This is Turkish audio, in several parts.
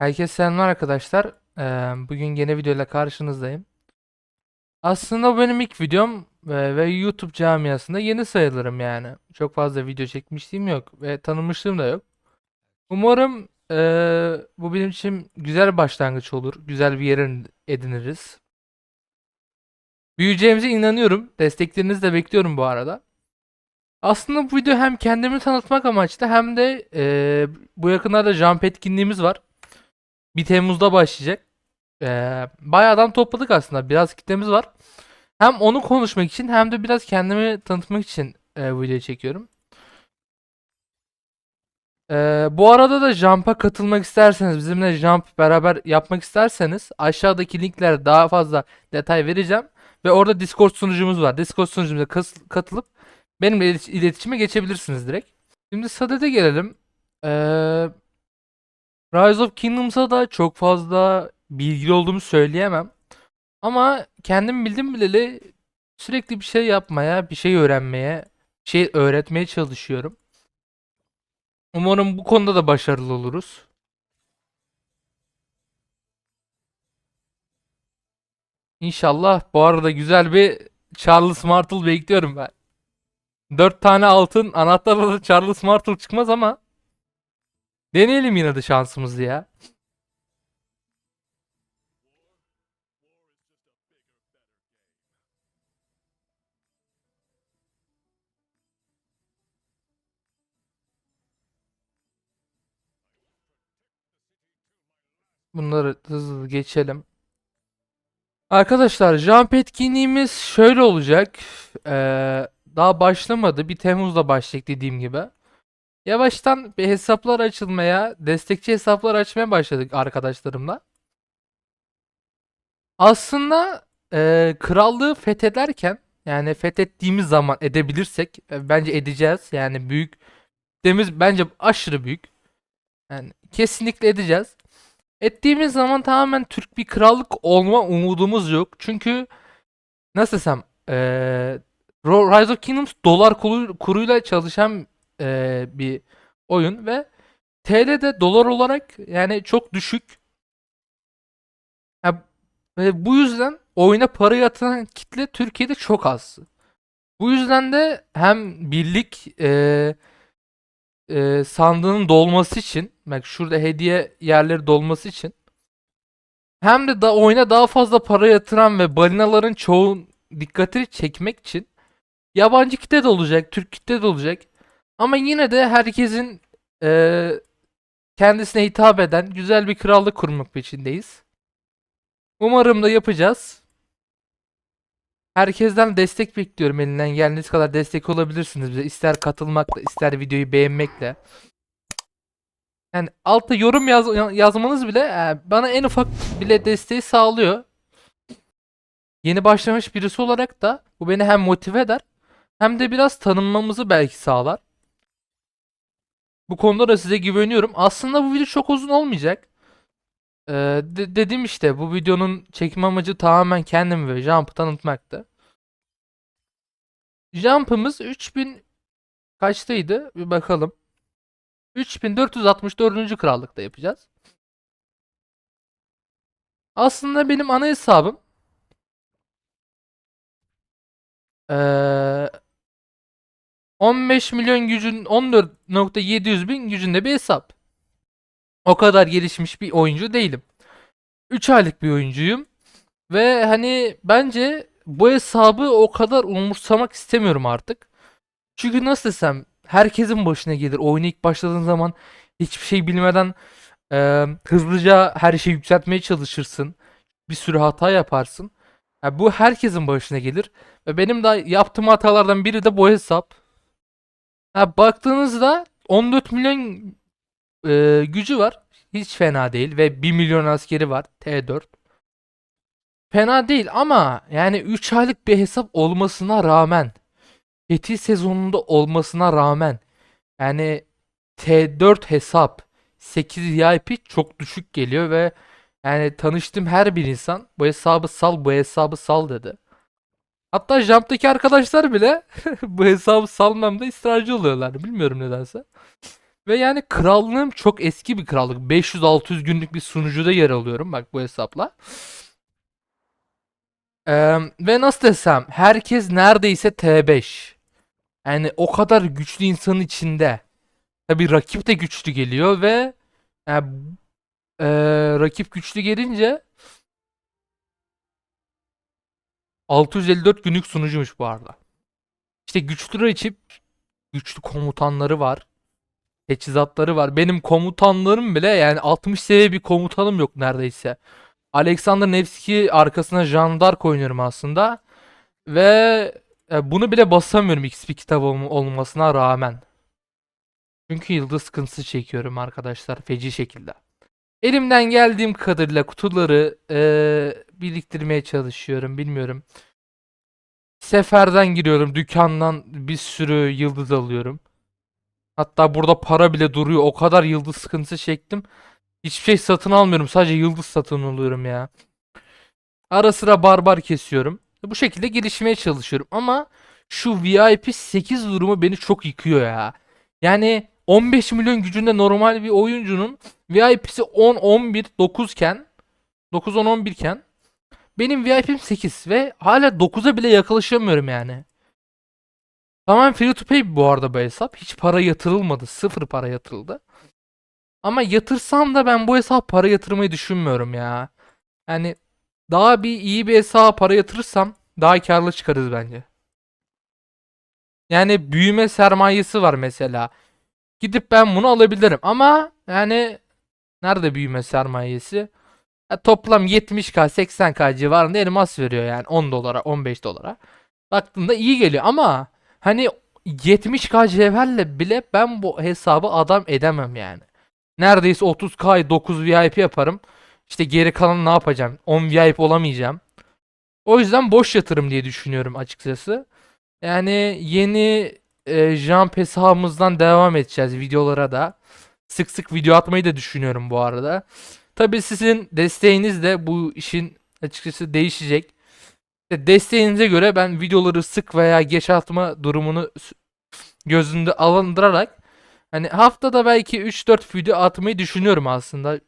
Herkese selamlar arkadaşlar. Ee, bugün yeni videoyla karşınızdayım. Aslında bu benim ilk videom ve, ve YouTube camiasında yeni sayılırım yani. Çok fazla video çekmişliğim yok ve tanınmışlığım da yok. Umarım ee, bu benim için güzel başlangıç olur. Güzel bir yer ediniriz. Büyüyeceğimize inanıyorum. Desteklerinizi de bekliyorum bu arada. Aslında bu video hem kendimi tanıtmak amaçlı hem de ee, bu yakınlarda jump etkinliğimiz var. 1 Temmuz'da başlayacak. Ee, bayağıdan topladık aslında. Biraz kitlemiz var. Hem onu konuşmak için hem de biraz kendimi tanıtmak için e, bu çekiyorum. Ee, bu arada da Jump'a katılmak isterseniz, bizimle Jump beraber yapmak isterseniz aşağıdaki linklere daha fazla detay vereceğim. Ve orada Discord sunucumuz var. Discord sunucumuza katılıp benimle ilet- iletişime geçebilirsiniz direkt. Şimdi Sadet'e gelelim. Ee, Rise of Kingdoms'a da çok fazla bilgili olduğumu söyleyemem. Ama kendim bildim bileli sürekli bir şey yapmaya, bir şey öğrenmeye, bir şey öğretmeye çalışıyorum. Umarım bu konuda da başarılı oluruz. İnşallah bu arada güzel bir Charles Martel bekliyorum ben. 4 tane altın anahtarla da Charles Martel çıkmaz ama deneyelim yine de şansımızı ya. Bunları hızlı geçelim. Arkadaşlar jump etkinliğimiz şöyle olacak. Ee, daha başlamadı. Bir Temmuz'da başlayacak dediğim gibi. Yavaştan bir hesaplar açılmaya, destekçi hesaplar açmaya başladık arkadaşlarımla. Aslında e, krallığı fethederken yani fethettiğimiz zaman edebilirsek e, bence edeceğiz. Yani büyük demiz bence aşırı büyük. Yani kesinlikle edeceğiz. Ettiğimiz zaman tamamen Türk bir krallık olma umudumuz yok. Çünkü nasıl desem Ro- Rise of Kingdoms dolar kuru- kuruyla çalışan eee, bir oyun ve TL'de dolar olarak yani çok düşük. Ha, ve bu yüzden oyuna para yatıran kitle Türkiye'de çok az. Bu yüzden de hem birlik eee eee, sandığının dolması için bak şurada hediye yerleri dolması için hem de da oyuna daha fazla para yatıran ve balinaların çoğun dikkatini çekmek için yabancı kitle de olacak, Türk kitle de olacak. Ama yine de herkesin eee, kendisine hitap eden güzel bir krallık kurmak peşindeyiz. Umarım da yapacağız. Herkesten destek bekliyorum elinden geldiğiniz kadar destek olabilirsiniz bize. İster katılmakla, ister videoyu beğenmekle. Yani altta yorum yaz yazmanız bile e, bana en ufak bile desteği sağlıyor. Yeni başlamış birisi olarak da bu beni hem motive eder hem de biraz tanınmamızı belki sağlar. Bu konuda da size güveniyorum. Aslında bu video çok uzun olmayacak. Ee, de- dedim işte bu videonun çekim amacı tamamen kendimi ve Jump'ı tanıtmaktı. Jump'ımız 3000 kaçtaydı? Bir bakalım. 3464. krallıkta yapacağız. Aslında benim ana hesabım eee 15 milyon gücün 14.700 bin gücünde bir hesap. O kadar gelişmiş bir oyuncu değilim. 3 aylık bir oyuncuyum. Ve hani bence bu hesabı o kadar umursamak istemiyorum artık. Çünkü nasıl desem herkesin başına gelir. Oyuna ilk başladığın zaman hiçbir şey bilmeden e, hızlıca her şeyi yükseltmeye çalışırsın. Bir sürü hata yaparsın. Ya bu herkesin başına gelir. Ve benim de yaptığım hatalardan biri de bu hesap. Ha, baktığınızda 14 milyon e, gücü var. Hiç fena değil. Ve 1 milyon askeri var. T4. Fena değil ama yani 3 aylık bir hesap olmasına rağmen Fethi sezonunda olmasına rağmen yani T4 hesap 8 VIP çok düşük geliyor ve yani tanıştığım her bir insan bu hesabı sal bu hesabı sal dedi. Hatta Jump'taki arkadaşlar bile bu hesabı salmamda ısrarcı oluyorlar. Bilmiyorum nedense. Ve yani krallığım çok eski bir krallık. 500-600 günlük bir sunucuda yer alıyorum bak bu hesapla. Eee, ve nasıl desem herkes neredeyse T5. Yani o kadar güçlü insanın içinde. Tabii rakip de güçlü geliyor ve yani, eee, rakip güçlü gelince 654 günlük sunucuymuş bu arada. İşte güçlü rakip, güçlü komutanları var. Teçhizatları var. Benim komutanlarım bile yani 60 seviye bir komutanım yok neredeyse. Alexander Nevsky arkasına Jeanne d'Arc oynuyorum aslında. Ve e, bunu bile basamıyorum XP kitabı olm- olmasına rağmen. Çünkü yıldız sıkıntısı çekiyorum arkadaşlar feci şekilde. Elimden geldiğim kadarıyla kutuları e, biriktirmeye çalışıyorum. Bilmiyorum. Seferden giriyorum. Dükkandan bir sürü yıldız alıyorum. Hatta burada para bile duruyor. O kadar yıldız sıkıntısı çektim. Hiçbir şey satın almıyorum. Sadece yıldız satın alıyorum ya. Ara sıra barbar kesiyorum. Bu şekilde gelişmeye çalışıyorum. Ama şu VIP 8 durumu beni çok yıkıyor ya. Yani 15 milyon gücünde normal bir oyuncunun VIP'si 10, 11, 9 iken 9, 10, 11 iken benim VIP'm 8 ve hala 9'a bile yaklaşamıyorum yani. Tamamen free to pay bu arada bu hesap. Hiç para yatırılmadı. Sıfır para yatırıldı. Ama yatırsam da ben bu hesap para yatırmayı düşünmüyorum ya. Yani daha bir iyi bir hesaba para yatırırsam daha karlı çıkarız bence. Yani büyüme sermayesi var mesela. Gidip ben bunu alabilirim ama yani nerede büyüme sermayesi? Ya toplam 70k 80k civarında elmas veriyor yani 10 dolara 15 dolara. Baktığında iyi geliyor ama hani 70k cevherle bile ben bu hesabı adam edemem yani. Neredeyse 30k 9 VIP yaparım. İşte geri kalanı ne yapacağım? 10 VIP olamayacağım. O yüzden boş yatırım diye düşünüyorum açıkçası. Yani yeni e, Jump hesabımızdan devam edeceğiz videolara da. Sık sık video atmayı da düşünüyorum bu arada. Tabii sizin desteğiniz de bu işin açıkçası değişecek. İşte Desteğinize göre ben videoları sık veya geç atma durumunu gözünde alındırarak hani haftada belki 3-4 video atmayı düşünüyorum aslında.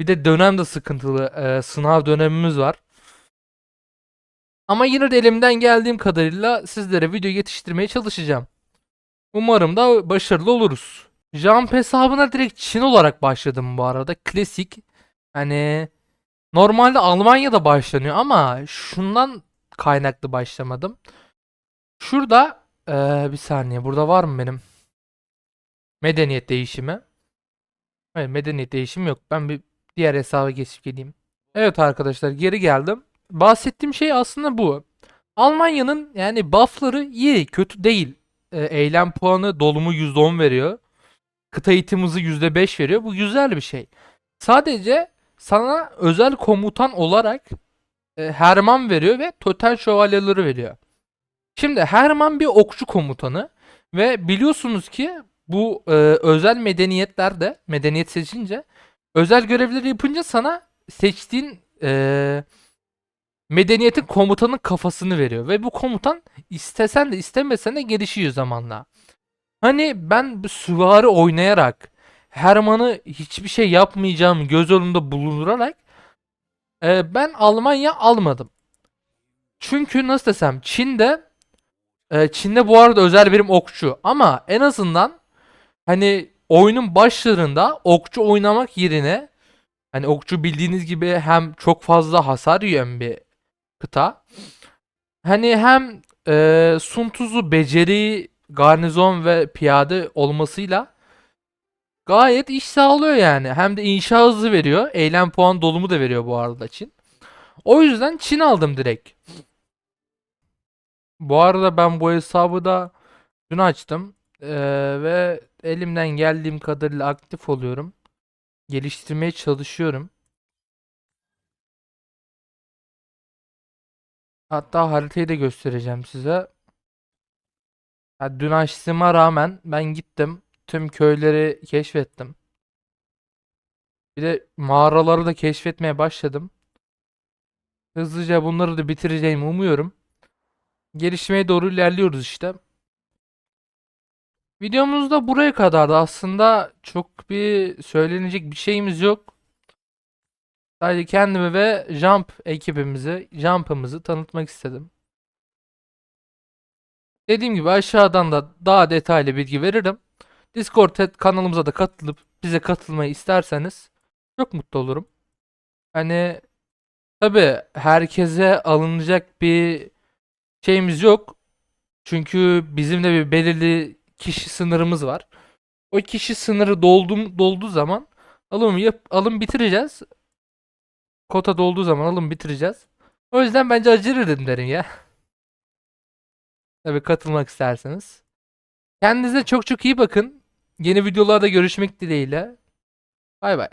Bir de dönem de sıkıntılı. e, sınav dönemimiz var. Ama yine de elimden geldiğim kadarıyla sizlere video yetiştirmeye çalışacağım. Umarım da başarılı oluruz. Jump hesabına direkt Çin olarak başladım bu arada. Klasik. Hani normalde Almanya'da başlanıyor ama şundan kaynaklı başlamadım. Şurada eee, bir saniye burada var mı benim medeniyet değişimi? Hayır medeniyet değişimi yok. Ben bir diğer hesaba geçip geleyim. Evet arkadaşlar geri geldim. Bahsettiğim şey aslında bu. Almanya'nın yani buff'ları iyi, kötü değil. Ee, eylem puanı dolumu %10 veriyor. Kıta eğitim hızı %5 veriyor. Bu güzel bir şey. Sadece sana özel komutan olarak e, Herman veriyor ve total şövalyeleri veriyor. Şimdi Herman bir okçu komutanı ve biliyorsunuz ki bu e, özel medeniyetlerde medeniyet seçince özel görevleri yapınca sana seçtiğin e, medeniyetin komutanın kafasını veriyor ve bu komutan istesen de istemesen de gelişiyor zamanla. Hani ben süvari oynayarak Herman'ı hiçbir şey yapmayacağımı göz önünde bulundurarak e, ben Almanya almadım. Çünkü nasıl desem Çin'de e, Çin'de bu arada özel birim okçu ama en azından hani oyunun başlarında okçu oynamak yerine hani okçu bildiğiniz gibi hem çok fazla hasar yiyen bir kıta. Hani hem e, Sun Tzu beceri, garnizon ve piyade olmasıyla gayet iş sağlıyor yani. Hem de inşa hızı veriyor. Eylem puan dolumu da veriyor bu arada Çin. O yüzden Çin aldım direkt. Bu arada ben bu hesabı da dün açtım. Ee, ve elimden geldiğim kadarıyla aktif oluyorum. Geliştirmeye çalışıyorum. Hatta haritayı da göstereceğim size. Ya dün açtığıma rağmen ben gittim. Tüm köyleri keşfettim. Bir de mağaraları da keşfetmeye başladım. Hızlıca bunları da bitireceğimi umuyorum. Gelişmeye doğru ilerliyoruz işte. Videomuz da buraya kadardı. Aslında çok bir söylenecek bir şeyimiz yok. Sadece kendimi ve Jump ekibimizi, Jump'ımızı tanıtmak istedim. Dediğim gibi aşağıdan da daha detaylı bilgi veririm. Discord kanalımıza da katılıp bize katılmayı isterseniz çok mutlu olurum. Hani tabi herkese alınacak bir şeyimiz yok. Çünkü bizim de bir belirli kişi sınırımız var. O kişi sınırı doldu, dolduğu zaman alım yap, alım bitireceğiz. Kota dolduğu zaman alım bitireceğiz. O yüzden bence edin derim ya. Tabii katılmak isterseniz. Kendinize çok çok iyi bakın. Yeni videolarda görüşmek dileğiyle. Bay bay.